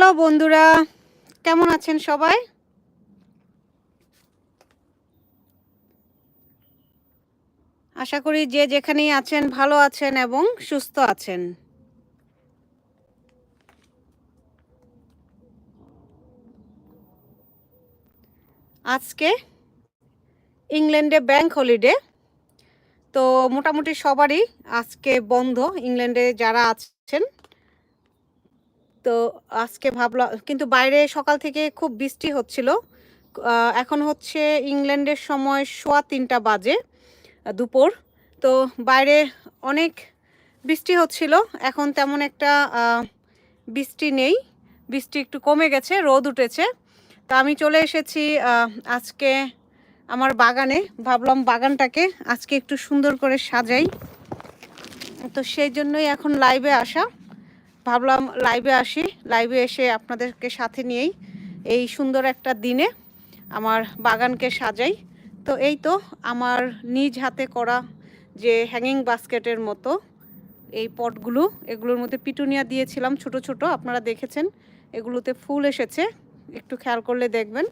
Hello বন্ধুরা, কেমন আছেন সবাই? আশা করি যে যেখানেই আছেন ভালো আছেন এবং সুস্থ আছেন। আজকে ইংল্যান্ডে ব্যাংক হলিডে, তো মোটামুটি সবারই আজকে বন্ধ। ইংল্যান্ডে যারা আছেন তো আজকে ভাবলাম, কিন্তু বাইরে সকাল থেকে খুব বৃষ্টি হচ্ছিল। এখন হচ্ছে ইংল্যান্ডের সময় সোয়া তিনটা বাজে দুপুর। তো বাইরে অনেক বৃষ্টি হচ্ছিল, এখন তেমন একটা বৃষ্টি নেই। বৃষ্টি একটু কমে গেছে, রোদ উঠেছে। তো আমি চলে এসেছি আজকে আমার বাগানে। ভাবলাম বাগানটাকে আজকে একটু সুন্দর করে সাজাই। তো সেই জন্যই এখন লাইভে আসা। ভাবলাম লাইভে আসি। লাইভে এসে আপনাদেরকে সাথে নিয়েই এই সুন্দর একটা দিনে আমার বাগানকে সাজাই। তো এই তো আমার নিজ হাতে করা যে হ্যাঙ্গিং বাস্কেটের মতো এই পটগুলো, এগুলোর মধ্যে পিটুনিয়া দিয়েছিলাম ছোট ছোট, আপনারা দেখেছেন। এগুলোতে ফুল এসেছে, একটু খেয়াল করলে দেখবেন।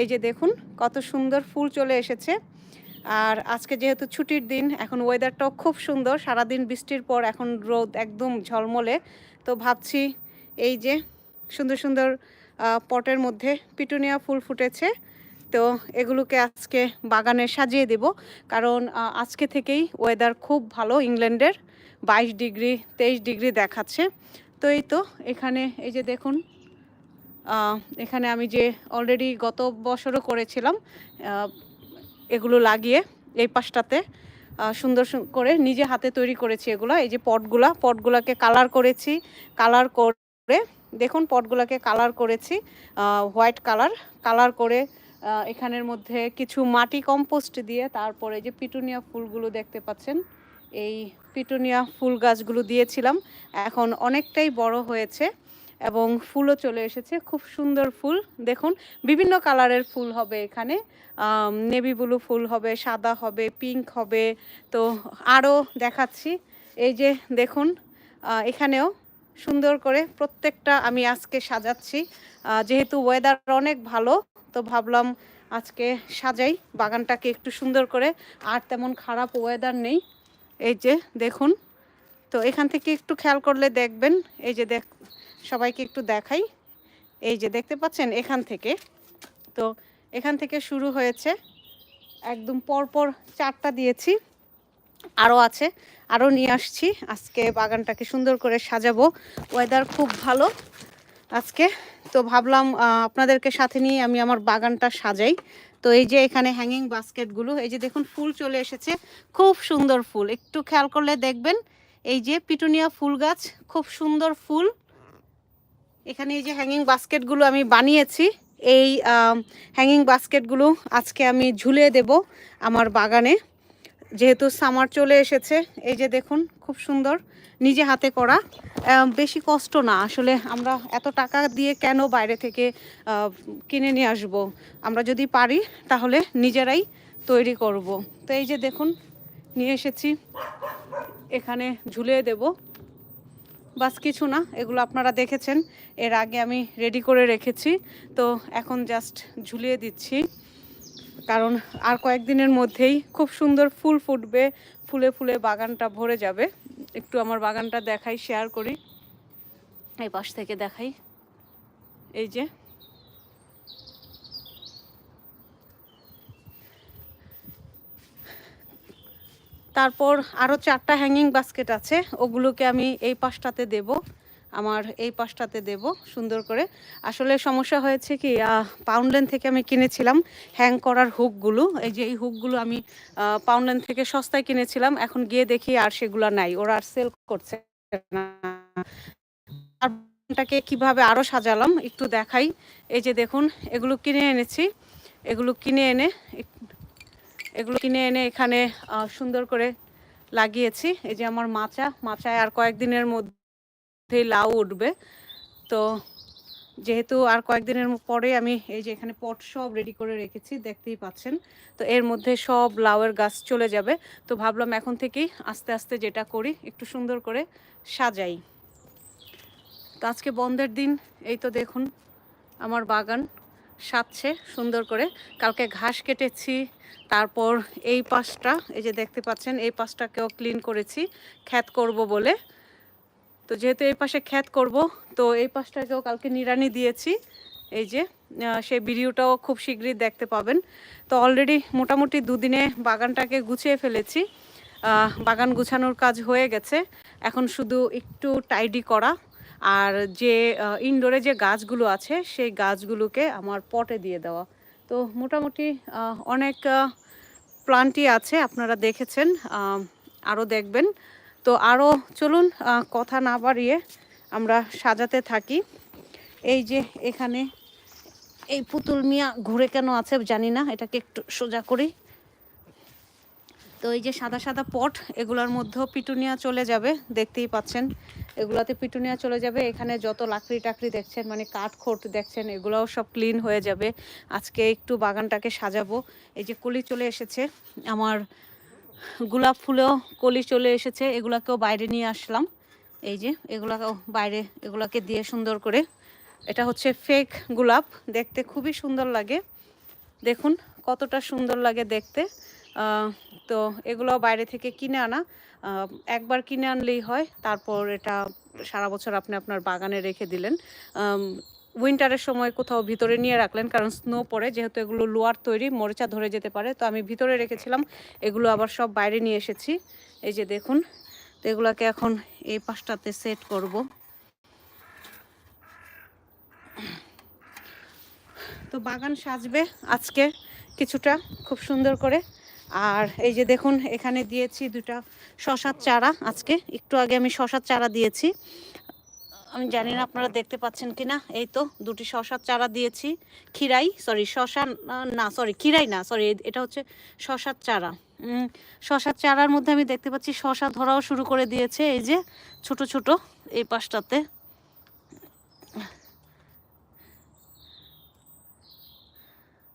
এই যে দেখুন, কত সুন্দর ফুল চলে এসেছে। আর আজকে যেহেতু ছুটির দিন, এখন ওয়েদারটাও খুব সুন্দর। সারাদিন বৃষ্টির পর এখন রোদ একদম ঝলমলে। তো ভাবছি এই যে সুন্দর সুন্দর পটের মধ্যে পিটুনিয়া ফুল ফুটেছে। তো এগুলোকে আজকে বাগানে সাজিয়ে দেব। কারণ আজকে থেকেই ওয়েদার খুব ভালো ইংল্যান্ডের। বাইশ ডিগ্রি, তেইশ ডিগ্রি দেখাচ্ছে। তো এই তো, এখানে এই যে দেখুন এখানে আমি যে অলরেডি গত বছরও করেছিলাম এগুলো লাগিয়ে এই পাশটাতে সুন্দর করে নিজে হাতে তৈরি করেছি এগুলো। এই যে পটগুলা, পটগুলাকে কালার করেছি কালার করে, দেখুন পটগুলাকে কালার করেছি হোয়াইট কালার কালার করে এখানের মধ্যে কিছু মাটি কম্পোস্ট দিয়ে তারপরে যে পিটুনিয়া ফুলগুলো দেখতে পাচ্ছেন, এই পিটুনিয়া ফুল গাছগুলো দিয়েছিলাম। এখন অনেকটাই বড় হয়েছে। এবং ফুলও চলে এসেছে। খুব সুন্দর ফুল। দেখুন, বিভিন্ন কালারের ফুল হবে এখানে। নেভি ব্লু ফুল হবে, সাদা হবে, পিঙ্ক হবে। তো আরও দেখাচ্ছি। এই যে দেখুন এখানেও সুন্দর করে প্রত্যেকটা আমি আজকে সাজাচ্ছি। যেহেতু ওয়েদার অনেক ভালো, তো ভাবলাম আজকে সাজাই। বাগানটাকে একটু সুন্দর করে। আর তেমন খারাপ ওয়েদার নেই। এই যে দেখুন, তো এখান থেকে একটু খেয়াল করলে দেখবেন। এই যে দেখ সবাইকে একটু দেখাই। এই যে দেখতে পাচ্ছেন এখান থেকে। তো এখান থেকে শুরু হয়েছে। একদম পরপর চারটা দিয়েছি। আরও আছে। আরও নিয়ে আসছি। আজকে বাগানটাকে সুন্দর করে সাজাবো। ওয়েদার খুব ভালো আজকে। তো ভাবলাম আপনাদেরকে সাথে নিয়ে আমি আমার বাগানটা সাজাই। তো এই যে এখানে হ্যাঙ্গিং বাস্কেটগুলো এই যে দেখুন ফুল চলে এসেছে। খুব সুন্দর ফুল। একটু খেয়াল করলে দেখবেন, এই যে পিটুনিয়া ফুল গাছ, খুব সুন্দর ফুল। এখানে এই যে হ্যাঙ্গিং বাস্কেটগুলো আমি বানিয়েছি, এই হ্যাঙ্গিং বাস্কেটগুলো আজকে আমি ঝুলিয়ে দেব আমার বাগানে। যেহেতু সামার চলে এসেছে, এই যে দেখুন, খুব সুন্দর নিজে হাতে করা। বেশি কষ্ট না, আসলে আমরা এত টাকা দিয়ে কেন বাইরে থেকে কিনে নিয়ে আসব? আমরা যদি পারি, তাহলে নিজেরাই তৈরি করব। তো এই যে দেখুন, নিয়ে এসেছি। এখানে ঝুলিয়ে দেব। বাস কিছু না, এগুলো আপনারা দেখেছেন। এর আগে আমি রেডি করে রেখেছি। তো এখন জাস্ট ঝুলিয়ে দিচ্ছি। কারণ আর কয়েকদিনের মধ্যেই খুব সুন্দর ফুল ফুটবে, ফুলে ফুলে বাগানটা ভরে যাবে। একটু আমার বাগানটা দেখাই শেয়ার করি। এই পাশ থেকে দেখাই। এই যে তারপর আরও চারটা হ্যাঙ্গিং বাস্কেট আছে, ওগুলোকে আমি এই পাশটাতে দেব, আমার এই পাশটাতে দেব সুন্দর করে। আসলে সমস্যা হয়েছে কি পাউন্ডল্যান্ড থেকে আমি কিনেছিলাম হ্যাং করার হুকগুলো এই যে এই হুকগুলো আমি পাউন্ডল্যান্ড থেকে সস্তায় কিনেছিলাম, এখন গিয়ে দেখি আর সেগুলো নাই, ওরা আর সেল করছে না। তারটাকে কীভাবে আরও সাজালাম, একটু দেখাই। এই যে দেখুন, এগুলো কিনে এনেছি, এগুলো কিনে এনে এগুলো কিনে এনে এখানে সুন্দর করে লাগিয়েছি। এই যে আমার মাচা, মাচায় আর কয়েকদিনের মধ্যেই লাউ উঠবে। তো যেহেতু আর কয়েকদিনের পরে আমি এই যে এখানে পট সব রেডি করে রেখেছি, দেখতেই পাচ্ছেন। তো এর মধ্যে সব লাউয়ের গাছ চলে যাবে। তো ভাবলাম এখন থেকেই আস্তে আস্তে যেটা করি, একটু সুন্দর করে সাজাই। তো আজকে বন্ধের দিন, এই তো দেখুন, আমার বাগান। সাজছে সুন্দর করে। কালকে ঘাস কেটেছি, তারপর এই পাশটা, এই যে দেখতে পাচ্ছেন, এই পাশটাকেও ক্লিন করেছি খ্যাত করব বলে। তো যেহেতু এই পাশে খ্যাত করব, তো এই পাশটাকেও কালকে নিড়ানি দিয়েছি। এই যে সেই ভিডিওটাও খুব শীঘ্রই দেখতে পাবেন। তো অলরেডি মোটামুটি দুদিনে বাগানটাকে গুছিয়ে ফেলেছি। বাগান গুছানোর কাজ হয়ে গেছে। এখন শুধু একটু টাইডি করা। আর যে ইনডোরে যে গাছগুলো আছে, সেই গাছগুলোকে আমার পটে দিয়ে দেওয়া। তো মোটামুটি অনেক প্লান্টই আছে, আপনারা দেখেছেন আরও দেখবেন। তো আরও চলুন কথা না বাড়িয়ে আমরা সাজাতে থাকি। এই যে এখানে, এই পুতুল মিয়া ঘুরে কেন আছে জানি না, এটাকে একটু সোজা করি। তো এই যে সাদা সাদা পট, এগুলোর মধ্যেও পিটুনিয়া চলে যাবে, দেখতেই পাচ্ছেন। এগুলাতে পিটুনিয়া চলে যাবে। এখানে যত লাকড়ি টাকড়ি দেখছেন মানে কাঠ খোট দেখছেন, এগুলোও সব ক্লিন হয়ে যাবে। আজকে একটু বাগানটাকে সাজাবো। এই যে কলি চলে এসেছে। আমার গোলাপ ফুলেও কলি চলে এসেছে। এগুলাকেও বাইরে নিয়ে আসলাম। এই যে এগুলাকেও বাইরে, এগুলাকে দিয়ে সুন্দর করে। এটা হচ্ছে ফেক গোলাপ। দেখতে খুবই সুন্দর লাগে। দেখুন, কতটা সুন্দর লাগে দেখতে। তো এগুলো বাইরে থেকে কিনে আনা। একবার কিনে আনলেই হয়। তারপর এটা সারা বছর আপনি আপনার বাগানে রেখে দিলেন। উইন্টারের সময় কোথাও ভিতরে নিয়ে রাখলেন, কারণ স্নো পড়ে, যেহেতু এগুলো লোয়ার তৈরি, মরিচা ধরে যেতে পারে। তো আমি ভিতরে রেখেছিলাম, এগুলো আবার সব বাইরে নিয়ে এসেছি। এই যে দেখুন, তো এগুলোকে এখন এই পাশটাতে সেট করব। তো বাগান সাজবে আজকে কিছুটা, খুব সুন্দর করে। আর এই যে দেখুন, এখানে দিয়েছি দুটা শশার চারা। আজকে একটু আগে আমি শশার চারা দিয়েছি। আমি জানি না আপনারা দেখতে পাচ্ছেন কিনা। এই তো দুটি শশার চারা দিয়েছি। খিরাই সরি শশা না- না সরি খিরাই না সরি এটা হচ্ছে শশার চারা। শশার চারার মধ্যে আমি দেখতে পাচ্ছি শশা ধরাও শুরু করে দিয়েছে। এই যে ছোট ছোট এই পাশটাতে।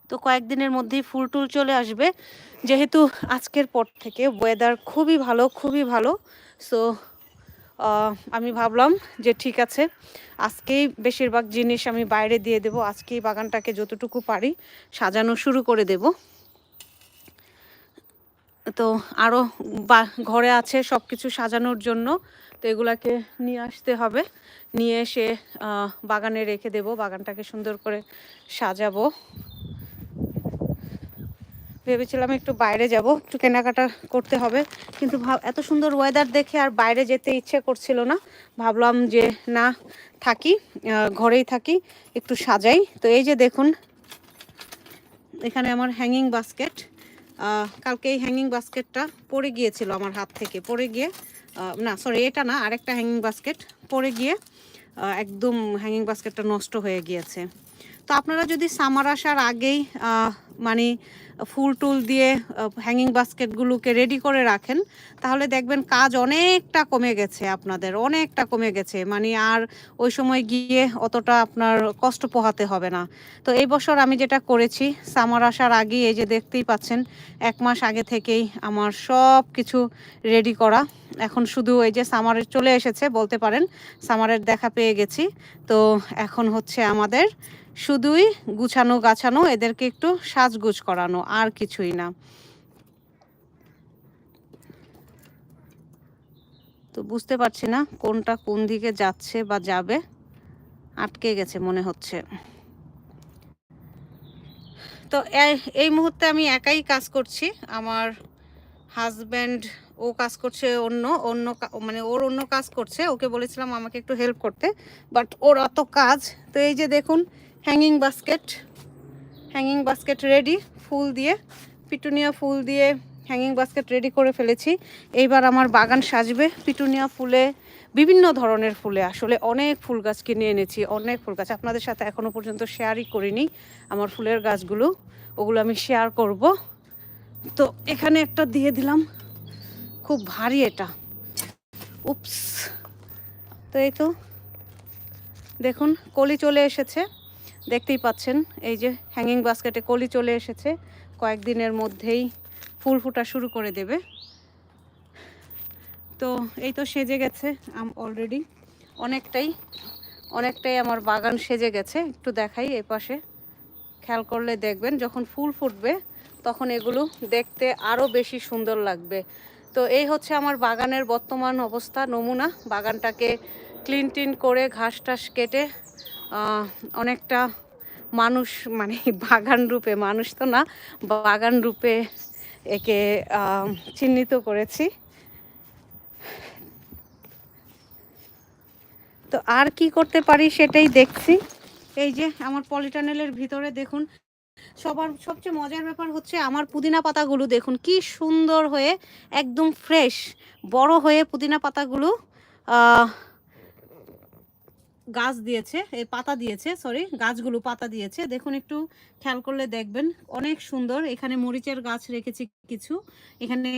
তো কয়েকদিনের মধ্যেই ফুল টুল চলে আসবে। যেহেতু আজকের পর থেকে ওয়েদার খুবই ভালো খুবই ভালো। সো আমি ভাবলাম যে ঠিক আছে, আজকেই বেশিরভাগ জিনিস আমি বাইরে দিয়ে দেব। আজকেই বাগানটাকে যতটুকু পারি সাজানো শুরু করে দেব। তো আরও বা, ঘরে আছে সব কিছু সাজানোর জন্য। তো এগুলাকে নিয়ে আসতে হবে। নিয়ে এসে বাগানে রেখে দেব। বাগানটাকে সুন্দর করে সাজাবো। ভেবেছিলাম একটু বাইরে যাব, একটু কেনাকাটা করতে হবে। কিন্তু ভাব- এত সুন্দর ওয়েদার দেখে আর বাইরে যেতে ইচ্ছে করছিল না। ভাবলাম যে না, থাকি ঘরেই থাকি, একটু সাজাই। তো এই যে দেখুন, এখানে আমার হ্যাঙ্গিং বাস্কেট কালকে এই হ্যাঙ্গিং বাস্কেটটা পড়ে গিয়েছিল আমার হাত থেকে, পড়ে গিয়ে না সরি এটা না, আরেকটা হ্যাঙ্গিং বাস্কেট পড়ে গিয়ে একদম হ্যাঙ্গিং বাস্কেটটা নষ্ট হয়ে গিয়েছে। তো আপনারা যদি সামার আসার আগেই মানে ফুল টুল দিয়ে হ্যাঙ্গিং বাস্কেটগুলোকে রেডি করে রাখেন, তাহলে দেখবেন কাজ অনেকটা কমে গেছে আপনাদের, অনেকটা কমে গেছে। মানে আর ওই সময় গিয়ে অতটা আপনার কষ্ট পোহাতে হবে না। তো এই বছর আমি যেটা করেছি সামার আসার আগেই এই যে দেখতেই পাচ্ছেন, এক মাস আগে থেকেই আমার সব কিছু রেডি করা। এখন শুধু এই যে সামারের চলে এসেছে, বলতে পারেন সামারের দেখা পেয়ে গেছি। তো এখন হচ্ছে আমাদের শুধুই গুছানো, গাছানো, এদেরকে একটু সাজগুজ করানো, আর কিছুই না। তো বুঝতে পারছি না কোনটা কোন দিকে যাচ্ছে বা যাবে। আটকে গেছে মনে হচ্ছে। তো এই- মুহূর্তে আমি একাই কাজ করছি। আমার হাজব্যান্ড ও কাজ করছে, অন্য অন্য মানে ওর অন্য কাজ করছে। ওকে বলেছিলাম আমাকে একটু হেল্প করতে, বাট ওর অত কাজ। তো এই যে দেখুন hanging basket hanging basket ready ফুল দিয়ে, পিটুনিয়া ফুল দিয়ে হ্যাঙ্গিং বাস্কেট রেডি করে ফেলেছি। এইবার আমার বাগান সাজবে পিটুনিয়া ফুলে, বিভিন্ন ধরনের ফুলে। আসলে অনেক ফুল গাছ কিনে এনেছি, অনেক ফুল গাছ। আপনাদের সাথে এখনও পর্যন্ত শেয়ারই করিনি আমার ফুলের গাছগুলো, ওগুলো আমি শেয়ার করব। তো এখানে একটা দিয়ে দিলাম, খুব ভারী এটা। উপস তো এই তো, দেখুন, কলি চলে এসেছে। দেখতেই পাচ্ছেন, এই যে হ্যাঙ্গিং বাস্কেটে কলি চলে এসেছে। কয়েকদিনের মধ্যেই ফুল ফোটা শুরু করে দেবে। তো এই তো সেজে গেছে আম অলরেডি অনেকটাই অনেকটাই আমার বাগান সেজে গেছে। একটু দেখাই এ পাশে। খেয়াল করলে দেখবেন, যখন ফুল ফুটবে, তখন এগুলো দেখতে আরও বেশি সুন্দর লাগবে। তো এই হচ্ছে আমার বাগানের বর্তমান অবস্থা। নমুনা, বাগানটাকে ক্লিন টিন করে ঘাস টাস কেটে অনেকটা মানুষ মানে বাগান রূপে, মানুষ তো না, বাগান রূপে একে চিহ্নিত করেছি। তো আর কি করতে পারি সেটাই দেখছি। এই যে আমার পলিটানেলের ভিতরে দেখুন, সবার সবচেয়ে মজার ব্যাপার হচ্ছে আমার পুদিনা পাতাগুলো দেখুন, কি সুন্দর হয়ে একদম ফ্রেশ বড় হয়ে পুদিনা পাতাগুলো গাছ দিয়েছে এই পাতা দিয়েছে সরি গাছগুলো পাতা দিয়েছে। দেখুন একটু খেয়াল করলে দেখবেন, অনেক সুন্দর। এখানে মরিচের গাছ রেখেছি কিছু। এখানে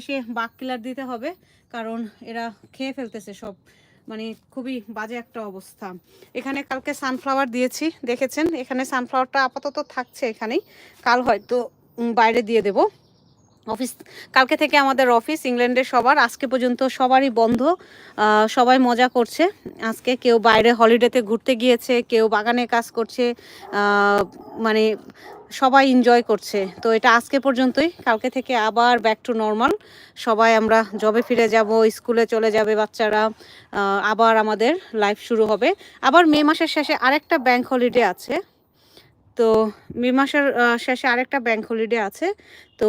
এসে বাক কিলার দিতে হবে, কারণ এরা খেয়ে ফেলতেছে সব। মানে খুবই বাজে একটা অবস্থা। এখানে কালকে সানফ্লাওয়ার দিয়েছি, দেখেছেন? এখানে সানফ্লাওয়ারটা আপাতত থাকছে এখানেই। কাল হয়তো বাইরে দিয়ে দেব। অফিস, কালকে থেকে আমাদের অফিস ইংল্যান্ডের সবার, আজকে পর্যন্ত সবারই বন্ধ। সবাই মজা করছে। আজকে কেউ বাইরে হলিডেতে ঘুরতে গিয়েছে, কেউ বাগানে কাজ করছে মানে সবাই এনজয় করছে। তো এটা আজকে পর্যন্তই। কালকে থেকে আবার ব্যাক টু নর্মাল সবাই আমরা জবে ফিরে যাব স্কুলে চলে যাবে বাচ্চারা। আবার আমাদের লাইফ শুরু হবে। আবার মে মাসের শেষে আরেকটা ব্যাংক হলিডে আছে। তো মে মাসের শেষে আরেকটা ব্যাংক হলিডে আছে। তো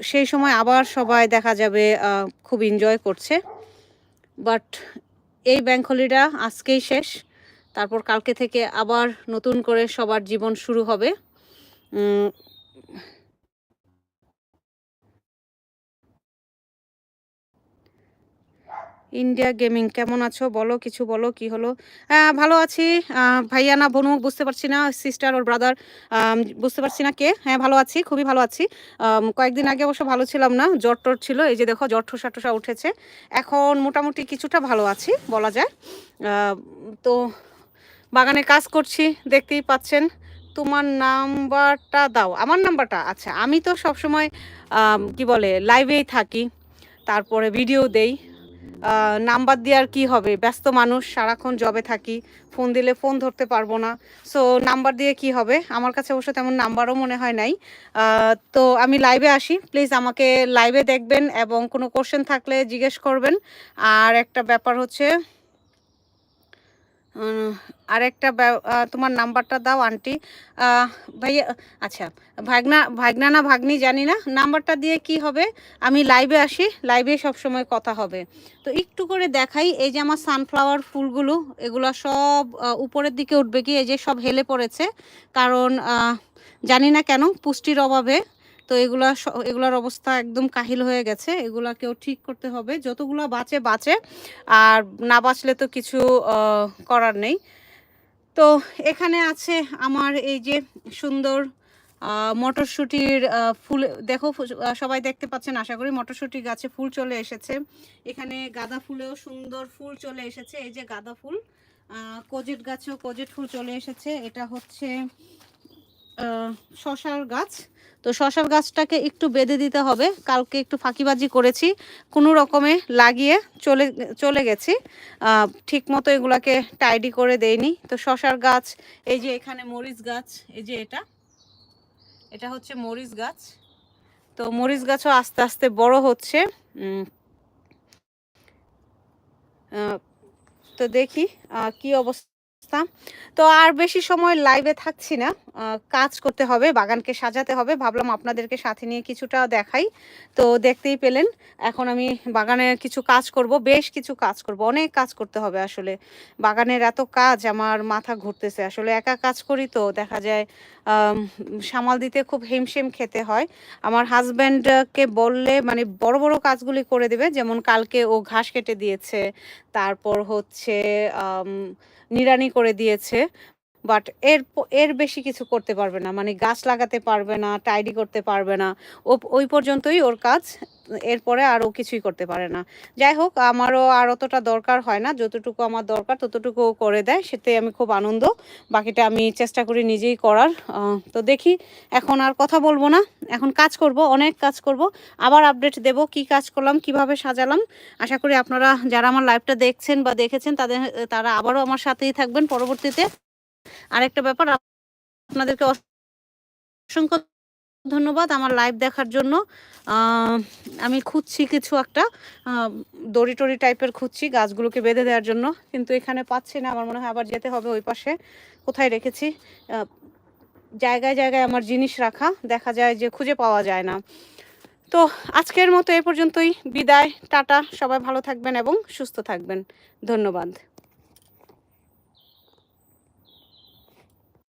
সেই সময় আবার সবাই দেখা যাবে খুব এনজয় করছে। বাট এই ব্যাঙ্ক হলিডা আজকেই শেষ। তারপর কালকে থেকে আবার নতুন করে সবার জীবন শুরু হবে। ইন্ডিয়া গেমিং, কেমন আছো? বলো, কিছু বলো, কি হলো? হ্যাঁ ভালো আছি। ভাইয়া না বোনু, বুঝতে পারছি না সিস্টার ওর ব্রাদার বুঝতে পারছি না কে? হ্যাঁ ভালো আছি, খুবই ভালো আছি। কয়েকদিন আগে অবশ্য ভালো ছিলাম না, জ্বর টর ছিল, এই যে দেখো, জ্বর ঠোসা টোসা উঠেছে। এখন মোটামুটি কিছুটা ভালো আছি, বলা যায়। তো বাগানে কাজ করছি, দেখতেই পাচ্ছেন। তোমার নাম্বারটা দাও, আমার নাম্বারটা? আচ্ছা আমি তো সবসময় কি বলে লাইভেই থাকি, তারপরে ভিডিও দেই। নাম্বার দিয়ে আর কী হবে? ব্যস্ত মানুষ, সারাক্ষণ জবে থাকি ফোন দিলে ফোন ধরতে পারব না। সো নাম্বার দিয়ে কি হবে? আমার কাছে অবশ্য তেমন নাম্বারও মনে হয় নাই। তো আমি লাইভে আসি। প্লিজ আমাকে লাইভে দেখবেন এবং কোনো কোশ্চেন থাকলে জিজ্ঞেস করবেন। আর একটা ব্যাপার হচ্ছে আরেকটা তোমার নাম্বারটা দাও, আন্টি। ভাইয়া আচ্ছা ভাগনা ভাগনা না ভাগ্নি জানি না। নাম্বারটা দিয়ে কি হবে? আমি লাইভে আসি লাইভে সব সময় কথা হবে। তো একটু করে দেখাই, এই যে আমার সানফ্লাওয়ার ফুলগুলো, এগুলো সব উপরের দিকে উঠবে কি? এই যে সব হেলে পড়েছে। কারণ জানি না কেন, পুষ্টির অভাবে তো এগুলা এগুলার অবস্থা একদম কাহিল হয়ে গেছে। এগুলাকেও ঠিক করতে হবে। যতগুলো বাঁচে বাঁচে। আর না বাঁচলে তো কিছু করার নেই। তো এখানে আছে আমার এই যে সুন্দর মটরশুঁটির ফুল। দেখো সবাই দেখতে পাচ্ছেন, আশা করি মটরশুঁটি গাছে ফুল চলে এসেছে। এখানে গাঁদা ফুলেও সুন্দর ফুল চলে এসেছে। এই যে গাঁদা ফুল কোজেট গাছেও কোজেট ফুল চলে এসেছে। এটা হচ্ছে শশার গাছ। তো শশার গাছটাকে একটু বেঁধে দিতে হবে। কালকে একটু ফাঁকিবাজি করেছি। কোনো রকমে লাগিয়ে চলে চলে গেছি। ঠিক মতো এগুলাকে টাইডি করে দেইনি। তো শশার গাছ, এই যে এখানে মরিচ গাছ, এই যে এটা। এটা হচ্ছে মরিচ গাছ। তো মরিচ গাছও আস্তে আস্তে বড় হচ্ছে। তো দেখি কি অবস্থা তো আর বেশি সময় লাইভে থাকছি না। কাজ করতে হবে, বাগানকে সাজাতে হবে। ভাবলাম আপনাদেরকে সাথে নিয়ে কিছুটা দেখাই। তো দেখতেই পেলেন, এখন আমি বাগানে কিছু কাজ করব, বেশ কিছু কাজ করব। অনেক কাজ করতে হবে আসলে। বাগানের এত কাজ, আমার মাথা ঘুরতেছে। আসলে একা কাজ করি তো, দেখা যায় সামাল দিতে খুব হিমশিম খেতে হয়। আমার হাজব্যান্ডকে বললে মানে বড় বড় কাজগুলি করে দেবে। যেমন কালকে ও ঘাস কেটে দিয়েছে, তারপর হচ্ছে নিড়ানি করে দিয়েছে বাট এর এর বেশি কিছু করতে পারবে না। মানে গাছ লাগাতে পারবে না টাইডি করতে পারবে না। ও, ওই পর্যন্তই ওর কাজ। এরপরে আর ও কিছুই করতে পারে না। যাই হোক, আমারও আর অতটা দরকার হয় না। যতটুকু আমার দরকার, ততটুকু করে দেয়। সেটাই আমি খুব আনন্দ। বাকিটা আমি চেষ্টা করি নিজেই করার। তো দেখি, এখন আর কথা বলব না। এখন কাজ করব, অনেক কাজ করব। আবার আপডেট দেব কি কাজ করলাম, কীভাবে সাজালাম। আশা করি আপনারা যারা আমার লাইভটা দেখছেন বা দেখেছেন, তাদের, তারা আবারও আমার সাথেই থাকবেন। পরবর্তীতে আরেকটা ব্যাপার, আপনাদেরকে অসংখ্য ধন্যবাদ আমার লাইভ দেখার জন্য। আমি খুঁজছি কিছু একটা দড়ি টড়ি টাইপের খুঁজছি গাছগুলোকে বেঁধে দেওয়ার জন্য, কিন্তু এখানে পাচ্ছি না। আমার মনে হয় আবার যেতে হবে ওই পাশে। কোথায় রেখেছি? জায়গায় জায়গায় আমার জিনিস রাখা, দেখা যায় যে খুঁজে পাওয়া যায় না। তো আজকের মতো এ পর্যন্তই। বিদায়, টাটা। সবাই ভালো থাকবেন এবং সুস্থ থাকবেন। ধন্যবাদ।